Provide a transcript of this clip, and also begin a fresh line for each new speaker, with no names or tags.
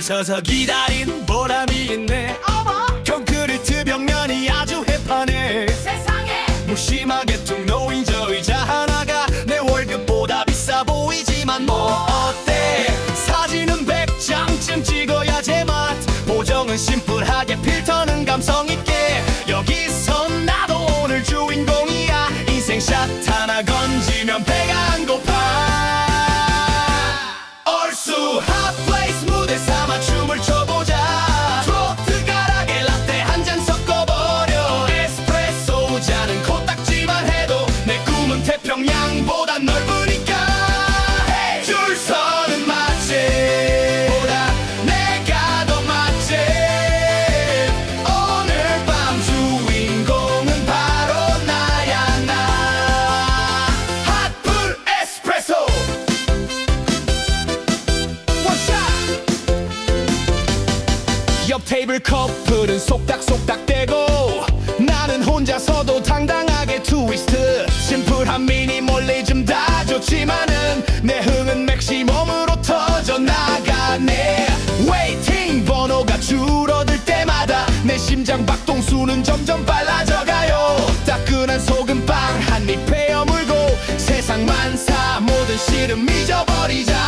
서서 기다린 보람이 있네. 콘크리트 벽면이 아주 해파네.
세상에.
무심하게 툭 놓인 저 의자 하나가 내 월급보다 비싸 보이지만 뭐 어때? 사진은 100장쯤 찍어야 제맛. 보정은 심플하게 필터는 감성 있게. 여기서 나도 오늘 주인공이야. 인생샷 하나 건지면 배가 옆 테이블 커플은 속닥속닥 대고 나는 혼자서도 당당하게 트위스트. 심플한 미니멀리즘 다 좋지만은 내 흥은 맥시멈으로 터져 나가네. 웨이팅 번호가 줄어들 때마다 내 심장 박동수는 점점 빨라져가요. 따끈한 소금빵 한입 베어 물고 세상 만사 모든 시름 잊어버리자